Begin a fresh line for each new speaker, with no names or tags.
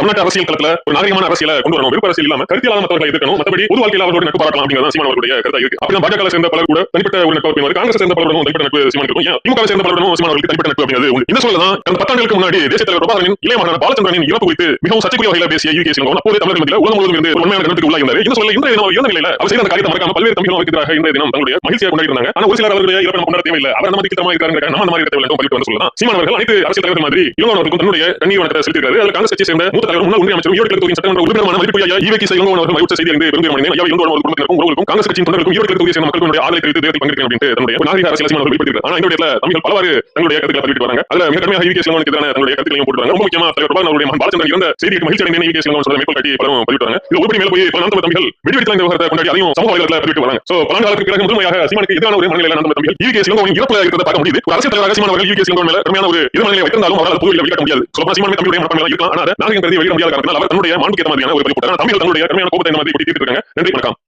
தமிழ்நாட்டு அரசியல் களத்துல ஒரு நாகரிகமான அரசியல கொண்டு வரணும். விருப்ப அரசியல் இல்லாம கருத்தியலாத மற்றவர்களை எதிர்க்கணும் மற்றபடி பொது வாழ்க்கையில் அவர்களோட நட்பு பாராட்டலாம் அப்படிங்கிறத சீமான் அவர்களுடைய கருத்தா இருக்கு. அப்படின்னா பாஜக சேர்ந்த பலர் கூட தனிப்பட்ட ஒரு நட்பு அப்படிங்கிறது காங்கிரஸ் சேர்ந்த பலருடன் தனிப்பட்ட நட்பு சீமான் இருக்கும். ஏன்? திமுக சேர்ந்த பலருடன் சீமான் அவர்களுக்கு தனிப்பட்ட நட்பு அப்படிங்கிறது இந்த சூழல் தான் கடந்த பத்தாண்டுகளுக்கு முன்னாடி தேசிய தலைவர் பிரபாகரனின் இளைய மகனான பாலச்சந்திரனின் இறப்பு குறித்து மிகவும் சர்ச்சைக்குரிய வகையில் பேசிய யூகே சிங்கம் அப்போது தமிழர் மத்தியில் உலகம் முழுவதும் இருந்து உண்மையான கருத்துக்கு உள்ளாயிருந்தார் இந்த சூழல் இன்றைய தினம் அவர் இறந்த நிலையில அவர் செய்த அந்த காரியத்தை மறக்காம பல்வேறு தமிழ் வைக்கிறாக இன்றைய தினம் தங்களுடைய மகிழ்ச்சியாக கொண்டாடி இருந்தாங்க. ஆனா ஒரு சிலர் அவருடைய இறப்பை கொண்டாட தேவையில்லை. அவர் அந்த மாதிரி திட்டமாக இருக்காங்க நம்ம அந்த மாதிரி இருக்க வேண்டும் சொல்லலாம் சீமான் அவர்கள் அனைத்து அரசியல் தலைவர்கள் மாதிரி இளவன் அவர்களுக்கும் தன்னுடைய கண்ணீர் வனத்தை செலுத்திருக்காரு அதில் காங்கிரஸ் கட்சியை சேர்ந்த மூத்த தலைவர் முன்னாள் ஒன்றிய அமைச்சர் ஈரோடு தொகுதி சட்டமன்ற உறுப்பினரான மதிப்பு ஐயா ஈவே கி அவர்கள் மகிழ்ச்சி செய்தி அறிந்து பெருமை ஐயா இளங்கோவன் அவர்கள் குடும்பத்தினருக்கும் உறவுகளுக்கும் காங்கிரஸ் கட்சியின் தொண்டர்களுக்கும் ஈரோடு தொகுதியை சேர்ந்த மக்களுக்கும் ஆதரவை தெரிவித்து தேர்தல் பங்கேற்கிறேன் அப்படின்ட்டு தன்னுடைய நாகரிக அரசியல் அவர்கள் வெளிப்படுத்திருக்காரு ஆனா இந்த இடத்துல தமிழ் பலவாறு தங்களுடைய கருத்துக்களை பதிவிட்டு வராங்க. அதுல மிக கடுமையாக ஈவி கே எதிரான தங்களுடைய கருத்துக்களையும் போட்டுறாங்க ரொம்ப முக்கியமா தலைவர் பிரபாகரன் அவருடைய பாலச்சந்திரன் இறந்த செய்திக்கு மகிழ்ச்சி அடைந்த ஈவி கே இளங்கோவன் மேற்கோள் காட்டி பலரும் பதிவிட்டாங்க இது ஒவ்வொரு மேல போய் பல நான்கு தம்பிகள் வெடிவெடிக்கலாம் இந்த விவகாரத்தை கொண்டாடி அதையும் சமூக வலைதளத்தில் பதிவிட்டு வராங்க. சோ பல காலத்துக்கு பிறகு முதன்மையாக சீமானுக்கு எதிரான ஒரு மனநிலையில நடந்த தம்பிகள் ஈவி கே இளங்கோவன் இறப்புல இருக்கிறத பார்க்க முடியுது. ஒரு அரசியல் தலைவராக சீமான் அவர்கள் ஈவி கே மேல கடுமையான ஒரு இது வைத்திருந்தாலும் அவரால் பொதுவில் வெளியிட முடியாது. சொல்ல சீமான் தமிழுடைய மனப்பான்மையில இருக்கலாம் ஆனா நாகரிகம் கருதி வெளியிட முடியாத காரணத்தால் அவர் தன்னுடைய மாண்புக்கு ஏற்ற மாதிரியான ஒரு பதிவு போட்டார் தமிழ் தன்னுடைய கடுமையான கோபத்தை இந்த மாதிரி கொட்டி தீர்த்து இருக்காங்க நன்றி வணக்கம்.